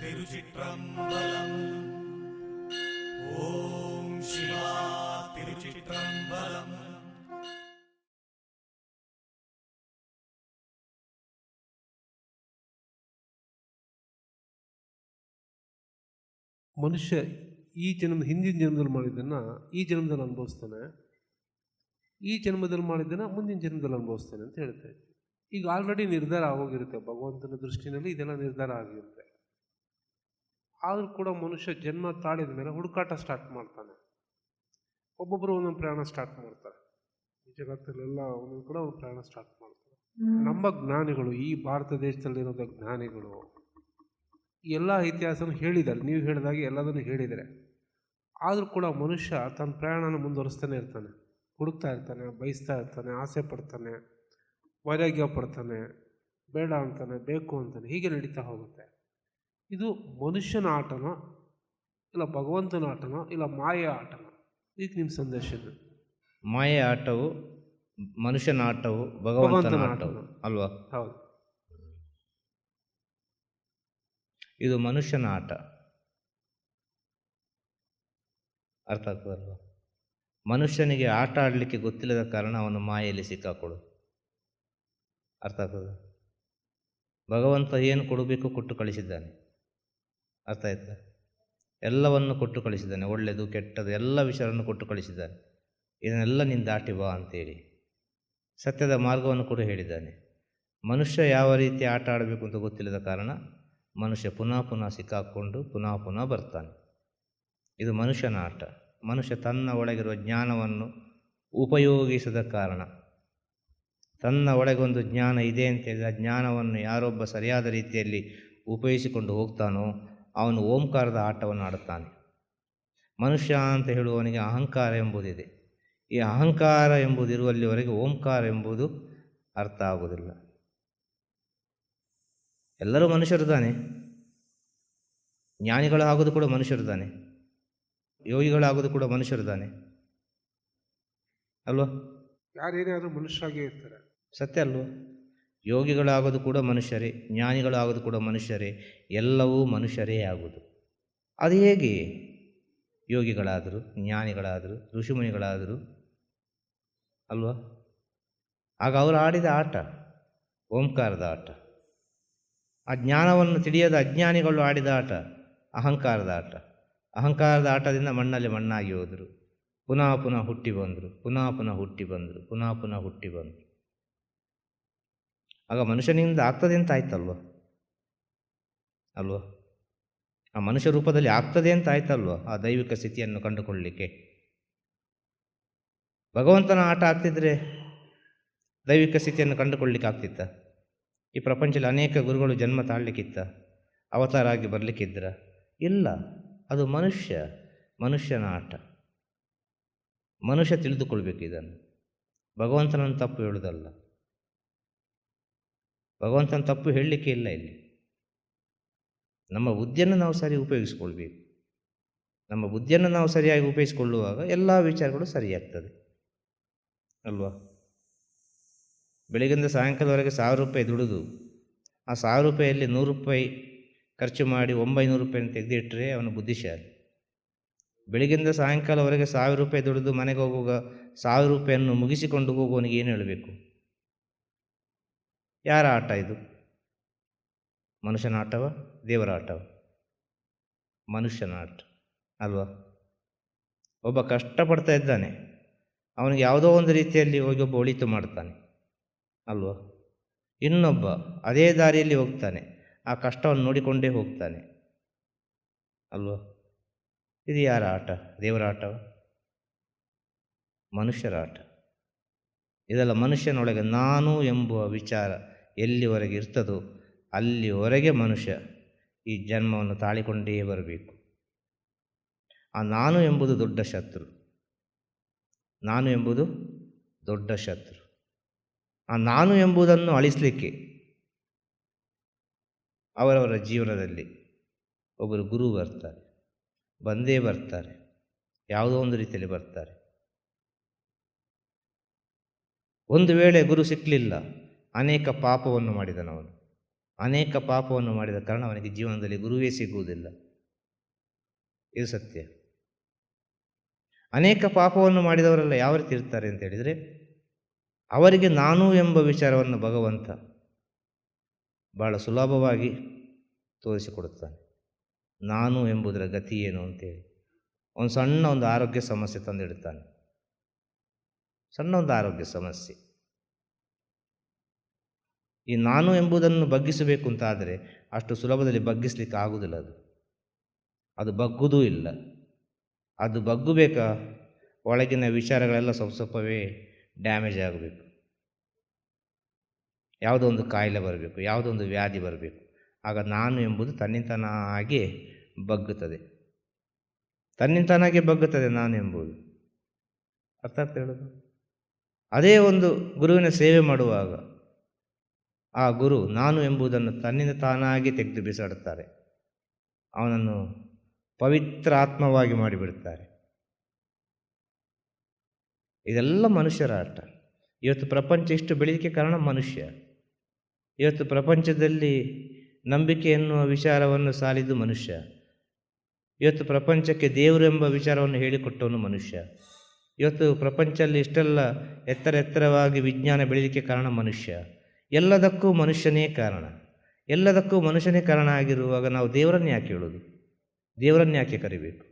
திருச்சிற்றம்பலம் ஓம் சிவா திருச்சிற்றம்பலம் ಮನುಷ್ಯ ಈ ಜನ್ಮದ ಹಿಂದಿನ ಜನ್ಮದಲ್ಲಿ ಮಾಡಿದ್ದನ್ನು ಈ ಜನ್ಮದಲ್ಲಿ ಅನುಭವಿಸ್ತಾನೆ ಈ ಜನ್ಮದಲ್ಲಿ ಮಾಡಿದ್ದನ್ನು ಮುಂದಿನ ಜನ್ಮದಲ್ಲಿ ಅನುಭವಿಸ್ತಾನೆ ಅಂತ ಹೇಳ್ತಾ ಇದ್ದೆ ಈಗ ಆಲ್ರೆಡಿ ನಿರ್ಧಾರ ಆಗೋಗಿರುತ್ತೆ ಭಗವಂತನ ದೃಷ್ಟಿನಲ್ಲಿ ಇದೆಲ್ಲ ನಿರ್ಧಾರ ಆಗಿರುತ್ತೆ ಆದರೂ ಕೂಡ ಮನುಷ್ಯ ಜನ್ಮ ತಾಳಿದ ಮೇಲೆ ಹುಡುಕಾಟ ಸ್ಟಾರ್ಟ್ ಮಾಡ್ತಾನೆ. ಒಬ್ಬೊಬ್ಬರು ಒಂದೊಂದು ಪ್ರಯಾಣ ಸ್ಟಾರ್ಟ್ ಮಾಡ್ತಾರೆ. ಈ ಜಗತ್ತಲ್ಲೆಲ್ಲ ಒಂದೊಂದು ಕೂಡ ಒಂದು ಪ್ರಯಾಣ ಸ್ಟಾರ್ಟ್ ಮಾಡ್ತಾರೆ. ನಮ್ಮ ಜ್ಞಾನಿಗಳು ಈ ಭಾರತ ದೇಶದಲ್ಲಿರೋದ ಜ್ಞಾನಿಗಳು ಎಲ್ಲ ಇತಿಹಾಸನೂ ಹೇಳಿದ್ದಾರೆ. ನೀವು ಹೇಳಿದಾಗೆ ಎಲ್ಲದನ್ನು ಹೇಳಿದರೆ ಆದರೂ ಕೂಡ ಮನುಷ್ಯ ತನ್ನ ಪ್ರಯಾಣನ ಮುಂದುವರಿಸ್ತಾನೆ ಇರ್ತಾನೆ. ಹುಡುಕ್ತಾ ಇರ್ತಾನೆ ಬಯಸ್ತಾ ಇರ್ತಾನೆ ಆಸೆ ಪಡ್ತಾನೆ ವೈರಾಗ್ಯ ಪಡ್ತಾನೆ ಬೇಡ ಅಂತಾನೆ ಬೇಕು ಅಂತಾನೆ ಹೀಗೆ ನಡೀತಾ ಹೋಗುತ್ತೆ. ಇದು ಮನುಷ್ಯನ ಆಟನ ಇಲ್ಲ ಭಗವಂತನ ಆಟನ ಇಲ್ಲ ಮಾಯೆ ಆಟನ. ಈಗ ನಿಮ್ಮ ಸಂದೇಶ ಇದು. ಮಾಯೆ ಆಟವು ಮನುಷ್ಯನ ಆಟವು ಭಗವಂತನ ಆಟವು. ಅಲ್ವಾ? ಹೌದು. ಇದು ಮನುಷ್ಯನ ಆಟ. ಅರ್ಥ ಆಗ್ತದಲ್ವ? ಮನುಷ್ಯನಿಗೆ ಆಟ ಆಡಲಿಕ್ಕೆ ಗೊತ್ತಿಲ್ಲದ ಕಾರಣ ಅವನು ಮಾಯೆಯಲ್ಲಿ ಸಿಕ್ಕಾಕೊಡು. ಅರ್ಥ ಆಗ್ತದೆ? ಭಗವಂತ ಏನು ಕೊಡಬೇಕು ಕೊಟ್ಟು ಕಳಿಸಿದ್ದಾನೆ. ಅರ್ಥ ಆಯ್ತಾ? ಎಲ್ಲವನ್ನು ಕೊಟ್ಟು ಕಳಿಸಿದ್ದಾನೆ ಒಳ್ಳೆಯದು, ಕೆಟ್ಟದು, ಎಲ್ಲ ವಿಷಯವನ್ನು ಕೊಟ್ಟು ಕಳಿಸಿದ್ದಾನೆ ಇದನ್ನೆಲ್ಲ ನೀನು ದಾಟಿ ಬಾ ಅಂತೇಳಿ ಸತ್ಯದ ಮಾರ್ಗವನ್ನು ಕೂಡ ಹೇಳಿದ್ದಾನೆ. ಮನುಷ್ಯ ಯಾವ ರೀತಿ ಆಟ ಆಡಬೇಕು ಅಂತ ಗೊತ್ತಿಲ್ಲದ ಕಾರಣ ಮನುಷ್ಯ ಪುನಃ ಪುನಃ ಸಿಕ್ಕಾಕ್ಕೊಂಡು ಪುನಃ ಪುನಃ ಬರ್ತಾನೆ. ಇದು ಮನುಷ್ಯನ ಆಟ. ಮನುಷ್ಯ ತನ್ನ ಒಳಗಿರುವ ಜ್ಞಾನವನ್ನು ಉಪಯೋಗಿಸದ ಕಾರಣ. ತನ್ನ ಒಳಗೊಂದು ಜ್ಞಾನ ಇದೆ ಅಂತೇಳಿದ ಜ್ಞಾನವನ್ನು ಯಾರೊಬ್ಬ ಸರಿಯಾದ ರೀತಿಯಲ್ಲಿ ಉಪಯೋಗಿಸಿಕೊಂಡು ಹೋಗ್ತಾನೋ ಅವನು ಓಂಕಾರದ ಆಟವನ್ನು ಆಡುತ್ತಾನೆ. ಮನುಷ್ಯ ಅಂತ ಹೇಳುವವನಿಗೆ ಅಹಂಕಾರ ಎಂಬುದಿದೆ. ಈ ಅಹಂಕಾರ ಎಂಬುದಿರುವಲ್ಲಿವರೆಗೆ ಓಂಕಾರ ಎಂಬುದು ಅರ್ಥ ಆಗುವುದಿಲ್ಲ. ಎಲ್ಲರೂ ಮನುಷ್ಯರು ತಾನೆ ಜ್ಞಾನಿಗಳು ಆಗೋದು ಕೂಡ ಮನುಷ್ಯರು ತಾನೆ ಯೋಗಿಗಳಾಗೋದು ಕೂಡ ಮನುಷ್ಯರು ತಾನೆ ಅಲ್ವಾ? ಯಾರೇನೇ ಆದರೂ ಮನುಷ್ಯರಾಗೇ ಇರ್ತಾರೆ. ಸತ್ಯ ಅಲ್ವಾ? ಯೋಗಿಗಳಾಗೋದು ಕೂಡ ಮನುಷ್ಯರೇ, ಜ್ಞಾನಿಗಳಾಗೋದು ಕೂಡ ಮನುಷ್ಯರೇ, ಎಲ್ಲವೂ ಮನುಷ್ಯರೇ ಆಗುವುದು. ಅದು ಹೇಗೆ? ಯೋಗಿಗಳಾದರೂ, ಜ್ಞಾನಿಗಳಾದರೂ, ಋಷಿಮುನಿಗಳಾದರು, ಅಲ್ವಾ? ಆಗ ಅವರು ಆಡಿದ ಆಟ, ಓಂಕಾರದ ಆಟ. ಆ ಜ್ಞಾನವನ್ನು ತಿಳಿಯದ ಅಜ್ಞಾನಿಗಳು ಆಡಿದ ಆಟ, ಅಹಂಕಾರದ ಆಟ. ಅಹಂಕಾರದ ಆಟದಿಂದ ಮಣ್ಣಲ್ಲಿ ಮಣ್ಣಾಗಿ ಹೋದರು. ಪುನಃ ಪುನಃ ಹುಟ್ಟಿ ಬಂದರು, ಪುನಃ ಪುನಃ ಹುಟ್ಟಿ ಬಂದರು, ಪುನಃ ಪುನಃ ಹುಟ್ಟಿ ಬಂದರು. ಆಗ ಮನುಷ್ಯನಿಂದ ಆಗ್ತದೆ ಅಂತ ಆಯ್ತಲ್ವ? ಅಲ್ವ? ಆ ಮನುಷ್ಯ ರೂಪದಲ್ಲಿ ಆಗ್ತದೆ ಅಂತ ಆಯ್ತಲ್ವ ಆ ದೈವಿಕ ಸ್ಥಿತಿಯನ್ನು ಕಂಡುಕೊಳ್ಳಲಿಕ್ಕೆ ಭಗವಂತನ ಆಟ ಆಗ್ತಿದ್ರೆ ದೈವಿಕ ಸ್ಥಿತಿಯನ್ನು ಕಂಡುಕೊಳ್ಳಲಿಕ್ಕೆ ಆಗ್ತಿತ್ತ? ಈ ಪ್ರಪಂಚದಲ್ಲಿ ಅನೇಕ ಗುರುಗಳು ಜನ್ಮ ತಾಳಲಿಕ್ಕಿತ್ತ? ಅವತಾರ ಆಗಿ ಬರಲಿಕ್ಕಿದ್ರ? ಇಲ್ಲ. ಅದು ಮನುಷ್ಯ, ಮನುಷ್ಯನ ಆಟ. ಮನುಷ್ಯ ತಿಳಿದುಕೊಳ್ಬೇಕು ಇದನ್ನು. ಭಗವಂತನನ್ನು ತಪ್ಪು ಹೇಳುವುದಲ್ಲ ಭಗವಂತನ ತಪ್ಪು ಹೇಳಲಿಕ್ಕೆ ಇಲ್ಲ ಇಲ್ಲಿ. ನಮ್ಮ ಬುದ್ಧಿಯನ್ನು ನಾವು ಸರಿ ಉಪಯೋಗಿಸ್ಕೊಳ್ಬೇಕು. ನಮ್ಮ ಬುದ್ಧಿಯನ್ನು ನಾವು ಸರಿಯಾಗಿ ಉಪಯೋಗಿಸಿಕೊಳ್ಳುವಾಗ ಎಲ್ಲ ವಿಚಾರಗಳು ಸರಿಯಾಗ್ತದೆ. ಅಲ್ವಾ? ಬೆಳಗಿಂದ ಸಾಯಂಕಾಲವರೆಗೆ ಸಾವಿರ ರೂಪಾಯಿ ದುಡಿದು, ಆ ಸಾವಿರ ರೂಪಾಯಿಯಲ್ಲಿ ನೂರು ರೂಪಾಯಿ ಖರ್ಚು ಮಾಡಿ ಒಂಬೈನೂರು ರೂಪಾಯಿನ ತೆಗೆದಿಟ್ಟರೆ ಅವನು ಬುದ್ಧಿಶಾಲಿ. ಬೆಳಗಿಂದ ಸಾಯಂಕಾಲವರೆಗೆ ಸಾವಿರ ರೂಪಾಯಿ ದುಡಿದು ಮನೆಗೆ ಹೋಗುವಾಗ ಸಾವಿರ ರೂಪಾಯಿಯನ್ನು ಮುಗಿಸಿಕೊಂಡು ಹೋಗುವವನಿಗೆ ಏನು ಹೇಳಬೇಕು? ಯಾರ ಆಟ ಇದು? ಮನುಷ್ಯನ ಆಟವ ದೇವರ ಆಟವ ಮನುಷ್ಯನ ಆಟ ಅಲ್ವಾ? ಒಬ್ಬ ಕಷ್ಟಪಡ್ತಾ ಇದ್ದಾನೆ. ಅವನಿಗೆ ಯಾವುದೋ ಒಂದು ರೀತಿಯಲ್ಲಿ ಹೋಗಿ ಒಬ್ಬ ಒಳಿತು ಮಾಡ್ತಾನೆ, ಅಲ್ವಾ? ಇನ್ನೊಬ್ಬ ಅದೇ ದಾರಿಯಲ್ಲಿ ಹೋಗ್ತಾನೆ, ಆ ಕಷ್ಟವನ್ನು ನೋಡಿಕೊಂಡೇ ಹೋಗ್ತಾನೆ, ಅಲ್ವಾ? ಇದು ಯಾರ ಆಟ? ದೇವರ ಆಟವ ಮನುಷ್ಯರ ಆಟ. ಇದೆಲ್ಲ ಮನುಷ್ಯನೊಳಗೆ ನಾನು ಎಂಬುವ ವಿಚಾರ ಎಲ್ಲಿವರೆಗೆ ಇರ್ತದೋ ಅಲ್ಲಿವರೆಗೆ ಮನುಷ್ಯ ಈ ಜನ್ಮವನ್ನು ತಾಳಿಕೊಂಡೇ ಬರಬೇಕು. ಆ ನಾನು ಎಂಬುದು ದೊಡ್ಡ ಶತ್ರು. ನಾನು ಎಂಬುದು ದೊಡ್ಡ ಶತ್ರು. ಆ ನಾನು ಎಂಬುದನ್ನು ಅಳಿಸಲಿಕ್ಕೆ ಅವರವರ ಜೀವನದಲ್ಲಿ ಒಬ್ಬರು ಗುರು ಬರ್ತಾರೆ, ಬಂದೇ ಬರ್ತಾರೆ, ಯಾವುದೋ ಒಂದು ರೀತಿಯಲ್ಲಿ ಬರ್ತಾರೆ. ಒಂದು ವೇಳೆ ಗುರು ಸಿಕ್ಕಲಿಲ್ಲ ಅನೇಕ ಪಾಪವನ್ನು ಮಾಡಿದನವನು ಅನೇಕ ಪಾಪವನ್ನು ಮಾಡಿದ ಕಾರಣ ಅವನಿಗೆ ಜೀವನದಲ್ಲಿ ಗುರುವೇ ಸಿಗುವುದಿಲ್ಲ. ಇದು ಸತ್ಯ. ಅನೇಕ ಪಾಪವನ್ನು ಮಾಡಿದವರೆಲ್ಲ ಯಾವ ರೀತಿ ಇರ್ತಾರೆ ಅಂತ ಹೇಳಿದರೆ, ಅವರಿಗೆ ನಾನು ಎಂಬ ವಿಚಾರವನ್ನು ಭಗವಂತ ಬಹಳ ಸುಲಭವಾಗಿ ತೋರಿಸಿಕೊಡುತ್ತಾನೆ. ನಾನು ಎಂಬುದರ ಗತಿ ಏನು ಅಂತೇಳಿ. ಒಂದು ಸಣ್ಣ ಒಂದು ಆರೋಗ್ಯ ಸಮಸ್ಯೆ ತಂದಿಡುತ್ತಾನೆ. ಸಣ್ಣ ಒಂದು ಆರೋಗ್ಯ ಸಮಸ್ಯೆ. ಈ ನಾನು ಎಂಬುದನ್ನು ಬಗ್ಗಿಸಬೇಕು ಅಂತಾದರೆ ಅಷ್ಟು ಸುಲಭದಲ್ಲಿ ಬಗ್ಗಿಸ್ಲಿಕ್ಕೆ ಆಗುವುದಿಲ್ಲ ಅದು. ಅದು ಬಗ್ಗುದೂ ಇಲ್ಲ. ಅದು ಬಗ್ಗಬೇಕಾ? ಒಳಗಿನ ವಿಚಾರಗಳೆಲ್ಲ ಸ್ವಲ್ಪ ಸ್ವಲ್ಪವೇ ಡ್ಯಾಮೇಜ್ ಆಗಬೇಕು. ಯಾವುದೋ ಒಂದು ಕಾಯಿಲೆ ಬರಬೇಕು, ಯಾವುದೋ ಒಂದು ವ್ಯಾಧಿ ಬರಬೇಕು. ಆಗ ನಾನು ಎಂಬುದು ತನ್ನಿಂತಾನಾಗಿ ಬಗ್ಗುತ್ತದೆ. ತನ್ನಿಂತನಾಗೆ ಬಗ್ಗುತ್ತದೆ ನಾನು ಎಂಬುದು. ಅರ್ಥ ಆಗ್ತಾ ಹೇಳೋದು ಅದೇ ಒಂದು ಗುರುವಿನ ಸೇವೆ ಮಾಡುವಾಗ ಆ ಗುರು ನಾನು ಎಂಬುದನ್ನು ತನ್ನಿಂದ ತಾನಾಗಿ ತೆಗೆದು ಬಿಸಾಡುತ್ತಾರೆ. ಅವನನ್ನು ಪವಿತ್ರ ಆತ್ಮವಾಗಿ ಮಾಡಿಬಿಡುತ್ತಾರೆ. ಇದೆಲ್ಲ ಮನುಷ್ಯರ ಆಟ. ಇವತ್ತು ಪ್ರಪಂಚ ಇಷ್ಟು ಬೆಳೀಲಿಕ್ಕೆ ಕಾರಣ ಮನುಷ್ಯ. ಇವತ್ತು ಪ್ರಪಂಚದಲ್ಲಿ ನಂಬಿಕೆ ಎನ್ನುವ ವಿಚಾರವನ್ನು ಸಾಲಿದ್ದು ಮನುಷ್ಯ. ಇವತ್ತು ಪ್ರಪಂಚಕ್ಕೆ ದೇವರು ಎಂಬ ವಿಚಾರವನ್ನು ಹೇಳಿಕೊಟ್ಟವನು ಮನುಷ್ಯ. ಇವತ್ತು ಪ್ರಪಂಚದಲ್ಲಿ ಇಷ್ಟೆಲ್ಲ ಎತ್ತರ ಎತ್ತರವಾಗಿ ವಿಜ್ಞಾನ ಬೆಳೀಲಿಕ್ಕೆ ಕಾರಣ ಮನುಷ್ಯ. ಎಲ್ಲದಕ್ಕೂ ಮನುಷ್ಯನೇ ಕಾರಣ. ಎಲ್ಲದಕ್ಕೂ ಮನುಷ್ಯನೇ ಕಾರಣ ಆಗಿರುವಾಗ ನಾವು ದೇವರನ್ನು ಯಾಕೆ ಹೇಳೋದು? ದೇವರನ್ನು ಯಾಕೆ ಕರಿಬೇಕು?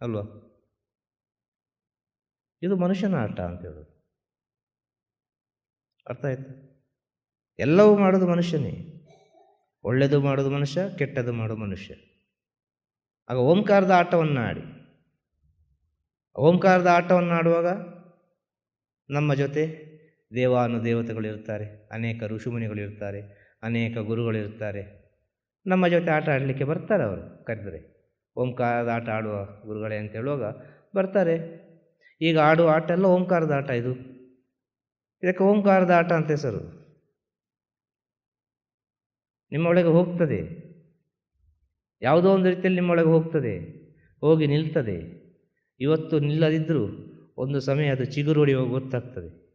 ಅಲ್ವಾ? ಇದು ಮನುಷ್ಯನ ಆಟ ಅಂತ ಹೇಳೋದು. ಅರ್ಥ ಆಯ್ತು? ಎಲ್ಲವೂ ಮಾಡೋದು ಮನುಷ್ಯನೇ. ಒಳ್ಳೆಯದು ಮಾಡೋದು ಮನುಷ್ಯ ಕೆಟ್ಟದ್ದು ಮಾಡೋದು ಮನುಷ್ಯ. ಆಗ ಓಂಕಾರದ ಆಟವನ್ನು ಆಡಿ ಓಂಕಾರದ ಆಟವನ್ನು ಆಡುವಾಗ ನಮ್ಮ ಜೊತೆ ದೇವಾನು ದೇವತೆಗಳು ಇರ್ತಾರೆ, ಅನೇಕ ಋಷಿಮುನಿಗಳು ಇರ್ತಾರೆ, ಅನೇಕ ಗುರುಗಳಿರ್ತಾರೆ ನಮ್ಮ ಜೊತೆ ಆಟ ಆಡಲಿಕ್ಕೆ ಬರ್ತಾರೆ ಅವರು, ಕರೆದರೆ. ಓಂಕಾರದ ಆಟ ಆಡುವ ಗುರುಗಳೇ ಅಂತ ಹೇಳುವಾಗ ಬರ್ತಾರೆ. ಈಗ ಆಡುವ ಆಟ ಎಲ್ಲ ಓಂಕಾರದ ಆಟ ಇದು. ಇದಕ್ಕೆ ಓಂಕಾರದ ಆಟ ಅಂತ ಹೆಸರು. ನಿಮ್ಮೊಳಗೆ ಹೋಗ್ತದೆ. ಯಾವುದೋ ಒಂದು ರೀತಿಯಲ್ಲಿ ನಿಮ್ಮೊಳಗೆ ಹೋಗ್ತದೆ. ಹೋಗಿ ನಿಲ್ತದೆ. ಇವತ್ತು ನಿಲ್ಲದಿದ್ದರೂ ಒಂದು ಸಮಯ ಅದು ಚಿಗುರುಡಿ ಹೋಗಿ ಗೊತ್ತಾಗ್ತದೆ.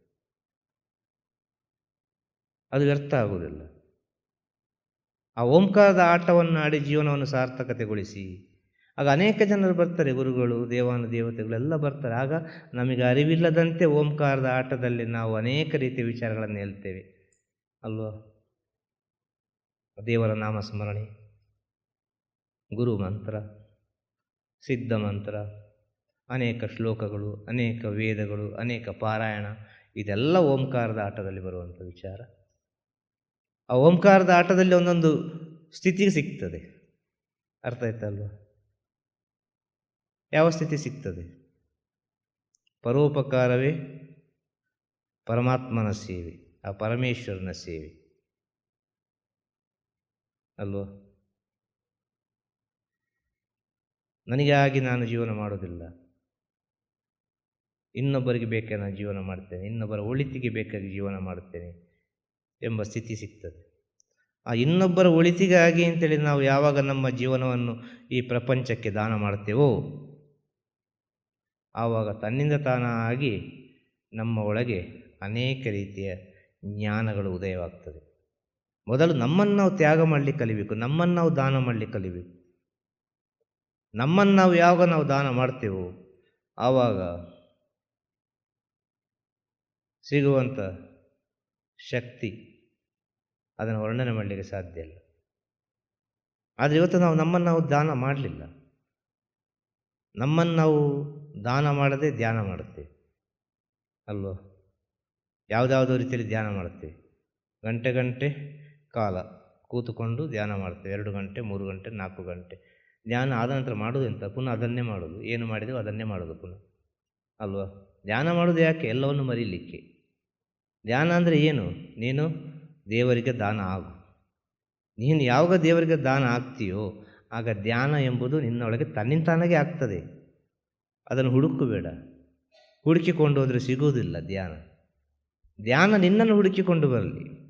ಅದು ವ್ಯರ್ಥ ಆಗುವುದಿಲ್ಲ. ಆ ಓಂಕಾರದ ಆಟವನ್ನು ಆಡಿ ಜೀವನವನ್ನು ಸಾರ್ಥಕತೆಗೊಳಿಸಿ, ಆಗ ಅನೇಕ ಜನರು ಬರ್ತಾರೆ, ಗುರುಗಳು, ದೇವಾನು, ದೇವತೆಗಳೆಲ್ಲ ಬರ್ತಾರೆ. ಆಗ ನಮಗೆ ಅರಿವಿಲ್ಲದಂತೆ ಓಂಕಾರದ ಆಟದಲ್ಲಿ ನಾವು ಅನೇಕ ರೀತಿಯ ವಿಚಾರಗಳನ್ನು ಹೇಳ್ತೇವೆ. ಅಲ್ವಾ? ದೇವರ ನಾಮಸ್ಮರಣೆ, ಗುರು ಮಂತ್ರ, ಸಿದ್ಧ ಮಂತ್ರ, ಅನೇಕ ಶ್ಲೋಕಗಳು, ಅನೇಕ ವೇದಗಳು, ಅನೇಕ ಪಾರಾಯಣ, ಇದೆಲ್ಲ ಓಂಕಾರದ ಆಟದಲ್ಲಿ ಬರುವಂಥ ವಿಚಾರ. ಆ ಓಂಕಾರದ ಆಟದಲ್ಲಿ ಒಂದೊಂದು ಸ್ಥಿತಿಗೆ ಸಿಗ್ತದೆ. ಅರ್ಥ ಆಯ್ತಲ್ವ ಯಾವ ಸ್ಥಿತಿ ಸಿಗ್ತದೆ? ಪರೋಪಕಾರವೇ? ಪರಮಾತ್ಮನ ಸೇವೆ, ಆ ಪರಮೇಶ್ವರನ ಸೇವೆ. ಅಲ್ವಾ? ಆಗಿ ನಾನು ಜೀವನ ಮಾಡೋದಿಲ್ಲ. ಇನ್ನೊಬ್ಬರಿಗೆ ಬೇಕಾಗಿ ನಾನು ಜೀವನ ಮಾಡ್ತೇನೆ. ಇನ್ನೊಬ್ಬರ ಒಳಿತಿಗೆ ಬೇಕಾಗಿ ಜೀವನ ಮಾಡುತ್ತೇನೆ ಎಂಬ ಸ್ಥಿತಿ ಸಿಗ್ತದೆ. ಆ ಇನ್ನೊಬ್ಬರ ಒಳಿತಿಗಾಗಿ ಅಂತೇಳಿ ನಾವು ಯಾವಾಗ ನಮ್ಮ ಜೀವನವನ್ನು ಈ ಪ್ರಪಂಚಕ್ಕೆ ದಾನ ಮಾಡ್ತೇವೋ, ಆವಾಗ ತನ್ನಿಂದ ತಾನಾಗಿ ನಮ್ಮ ಒಳಗೆ ಅನೇಕ ರೀತಿಯ ಜ್ಞಾನಗಳು ಉದಯವಾಗ್ತದೆ. ಮೊದಲು ನಮ್ಮನ್ನು ನಾವು ತ್ಯಾಗ ಮಾಡಲಿ ಕಲಿಬೇಕು, ನಮ್ಮನ್ನು ನಾವು ದಾನ ಮಾಡಲಿ ಕಲಿಬೇಕು. ನಮ್ಮನ್ನು ನಾವು ಯಾವಾಗ ನಾವು ದಾನ ಮಾಡ್ತೇವೋ, ಆವಾಗ ಸಿಗುವಂಥ ಶಕ್ತಿ ಅದನ್ನು ವರ್ಣನೆ ಮಾಡಲಿಕ್ಕೆ ಸಾಧ್ಯ ಇಲ್ಲ. ಆದರೆ ಇವತ್ತು ನಾವು ನಮ್ಮನ್ನು ನಾವು ದಾನ ಮಾಡಲಿಲ್ಲ. ನಮ್ಮನ್ನು ನಾವು ದಾನ ಮಾಡದೆ ಧ್ಯಾನ ಮಾಡುತ್ತೆ ಅಲ್ವೋ? ಯಾವುದಾವುದೋ ರೀತಿಯಲ್ಲಿ ಧ್ಯಾನ ಮಾಡುತ್ತೇವೆ? ಗಂಟೆ ಗಂಟೆ ಕಾಲ ಕೂತುಕೊಂಡು ಧ್ಯಾನ ಮಾಡ್ತೇವೆ ಎರಡು ಗಂಟೆ, ಮೂರು ಗಂಟೆ, ನಾಲ್ಕು ಗಂಟೆ. ಧ್ಯಾನ ಆದ ನಂತರ ಮಾಡೋದು ಎಂತ? ಪುನಃ ಅದನ್ನೇ ಮಾಡೋದು ಏನು ಮಾಡಿದೆವು ಅದನ್ನೇ ಮಾಡೋದು ಪುನಃ. ಅಲ್ವಾ? ಧ್ಯಾನ ಮಾಡೋದು ಯಾಕೆ? ಎಲ್ಲವನ್ನು ಮರೀಲಿಕ್ಕೆ. ಧ್ಯಾನ ಅಂದರೆ ಏನು? ನೀನು ದೇವರಿಗೆ ದಾನ ಆಗು. ನೀನು ಯಾವಾಗ ದೇವರಿಗೆ ದಾನ ಆಗ್ತೀಯೋ ಆಗ ಧ್ಯಾನ ಎಂಬುದು ನಿನ್ನೊಳಗೆ ತನ್ನಿಂತಾನಾಗೆ ಆಗ್ತದೆ. ಅದನ್ನು ಹುಡುಕಬೇಡ. ಹುಡುಕಿಕೊಂಡು ಹೋದರೆ ಸಿಗುವುದಿಲ್ಲ ಧ್ಯಾನ. ಧ್ಯಾನ ನಿನ್ನನ್ನು ಹುಡುಕಿಕೊಂಡು ಬರಲಿ.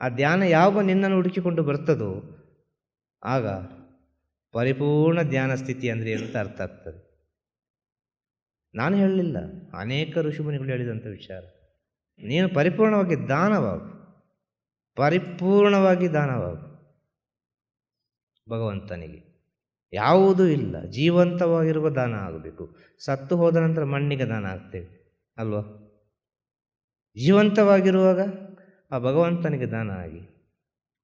ಆ ಧ್ಯಾನ ಯಾವಾಗ ನಿನ್ನನ್ನು ಹುಡುಕಿಕೊಂಡು ಬರ್ತದೋ ಆಗ ಪರಿಪೂರ್ಣ ಧ್ಯಾನ ಸ್ಥಿತಿ ಅಂದರೆ ಅಂತ ಅರ್ಥ ಆಗ್ತದೆ? ನಾನು ಹೇಳಲಿಲ್ಲ. ಅನೇಕ ಋಷಿಮುನಿಗಳು ಹೇಳಿದಂಥ ವಿಚಾರ. ನೀನು ಪರಿಪೂರ್ಣವಾಗಿ ದಾನವಾಗು. ಪರಿಪೂರ್ಣವಾಗಿ ದಾನವಾಗು. ಭಗವಂತನಿಗೆ ಯಾವುದೂ ಇಲ್ಲ. ಜೀವಂತವಾಗಿರುವ ದಾನ ಆಗಬೇಕು. ಸತ್ತು ಹೋದ ನಂತರ ಮಣ್ಣಿಗೆ ದಾನ ಆಗ್ತೇವೆ, ಅಲ್ವಾ? ಜೀವಂತವಾಗಿರುವಾಗ ಆ ಭಗವಂತನಿಗೆ ದಾನ ಆಗಿ.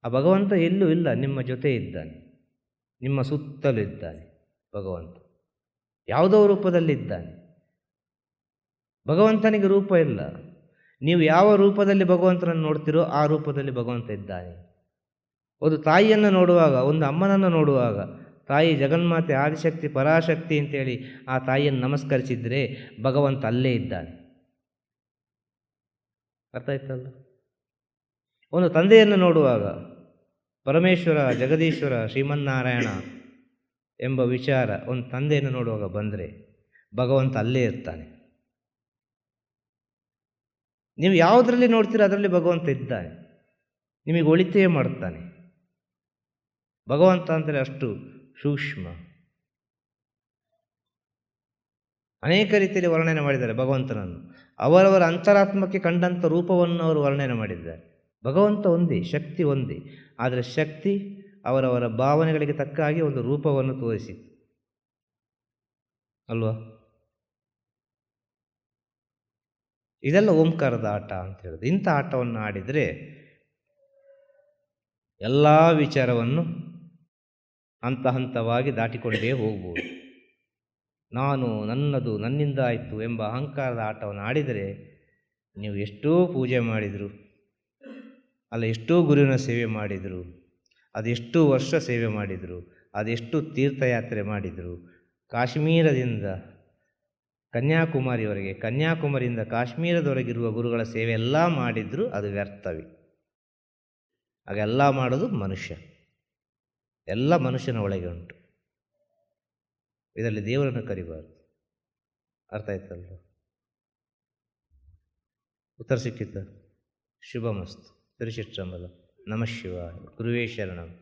ಆ ಭಗವಂತ ಎಲ್ಲೂ ಇಲ್ಲ, ನಿಮ್ಮ ಜೊತೆ ಇದ್ದಾನೆ. ನಿಮ್ಮ ಸುತ್ತಲೂ ಇದ್ದಾನೆ ಭಗವಂತ. ಯಾವುದೋ ರೂಪದಲ್ಲಿದ್ದಾನೆ. ಭಗವಂತನಿಗೆ ರೂಪ ಇಲ್ಲ. ನೀವು ಯಾವ ರೂಪದಲ್ಲಿ ಭಗವಂತನನ್ನು ನೋಡ್ತೀರೋ ಆ ರೂಪದಲ್ಲಿ ಭಗವಂತ ಇದ್ದಾನೆ. ಒಂದು ತಾಯಿಯನ್ನು ನೋಡುವಾಗ, ಒಂದು ಅಮ್ಮನನ್ನು ನೋಡುವಾಗ, ತಾಯಿ ಜಗನ್ಮಾತೆ ಆದಿಶಕ್ತಿ, ಪರಾಶಕ್ತಿ ಅಂತೇಳಿ ಆ ತಾಯಿಯನ್ನು ನಮಸ್ಕರಿಸಿದರೆ ಭಗವಂತ ಅಲ್ಲೇ ಇದ್ದಾನೆ. ಅರ್ಥ ಆಯ್ತಲ್ಲ ಒಂದು ತಂದೆಯನ್ನು ನೋಡುವಾಗ ಪರಮೇಶ್ವರ, ಜಗದೀಶ್ವರ, ಶ್ರೀಮನ್ನಾರಾಯಣ ಎಂಬ ವಿಚಾರ ಒಂದು ತಂದೆಯನ್ನು ನೋಡುವಾಗ ಬಂದರೆ ಭಗವಂತ ಅಲ್ಲೇ ಇರ್ತಾನೆ. ನೀವು ಯಾವುದರಲ್ಲಿ ನೋಡ್ತೀರೋ ಅದರಲ್ಲಿ ಭಗವಂತ ಇದ್ದಾನೆ. ನಿಮಗೆ ಒಳಿತೇ ಮಾಡ್ತಾನೆ. ಭಗವಂತ ಅಂದರೆ ಅಷ್ಟು ಸೂಕ್ಷ್ಮ. ಅನೇಕ ರೀತಿಯಲ್ಲಿ ವರ್ಣನೆ ಮಾಡಿದ್ದಾರೆ ಭಗವಂತನನ್ನು. ಅವರವರ ಅಂತರಾತ್ಮಕ್ಕೆ ಕಂಡಂಥ ರೂಪವನ್ನು ಅವರು ವರ್ಣನೆ ಮಾಡಿದ್ದಾರೆ. ಭಗವಂತ ಒಂದೇ, ಶಕ್ತಿ ಒಂದೇ. ಆದರೆ ಶಕ್ತಿ ಅವರವರ ಭಾವನೆಗಳಿಗೆ ತಕ್ಕ ಹಾಗೆ ಒಂದು ರೂಪವನ್ನು ತೋರಿಸಿ ಅಲ್ವಾ? ಇದೆಲ್ಲ ಓಂಕಾರದ ಆಟ ಅಂತ ಹೇಳೋದು. ಇಂಥ ಆಟವನ್ನು ಆಡಿದರೆ ಎಲ್ಲ ವಿಚಾರವನ್ನು ಹಂತ ಹಂತವಾಗಿ ದಾಟಿಕೊಂಡೇ ಹೋಗ್ಬೋದು. ನಾನು ನನ್ನದು ನನ್ನಿಂದ ಆಯಿತು ಎಂಬ ಅಹಂಕಾರದ ಆಟವನ್ನು ಆಡಿದರೆ ನೀವು ಎಷ್ಟೋ ಪೂಜೆ ಮಾಡಿದರು ಅಲ್ಲ ಎಷ್ಟೋ ಗುರುವಿನ ಸೇವೆ ಮಾಡಿದರು ಅದೆಷ್ಟು ವರ್ಷ ಸೇವೆ ಮಾಡಿದರು ಅದೆಷ್ಟು ತೀರ್ಥಯಾತ್ರೆ ಮಾಡಿದರು ಕಾಶ್ಮೀರದಿಂದ ಕನ್ಯಾಕುಮಾರಿಯವರೆಗೆ, ಕನ್ಯಾಕುಮಾರಿಯಿಂದ ಕಾಶ್ಮೀರದವರೆಗಿರುವ ಗುರುಗಳ ಸೇವೆ ಎಲ್ಲ ಮಾಡಿದರೂ ಅದು ವ್ಯರ್ಥವೇ. ಹಾಗೆಲ್ಲ ಮಾಡೋದು ಮನುಷ್ಯ. ಎಲ್ಲ ಮನುಷ್ಯನ ಒಳಗೆ ಉಂಟು. ಇದರಲ್ಲಿ ದೇವರನ್ನು ಕರಿಬಾರ್ದು. ಅರ್ಥ ಆಯ್ತಲ್ವ? ಉತ್ತರ ಸಿಕ್ಕಿತ್ತ ಶುಭಮಸ್ತು. ತಿರುಚಿಟ್ರಂಬಲ ನಮಃ ಶಿವ ಗುರುವೇ ಶರಣಂ.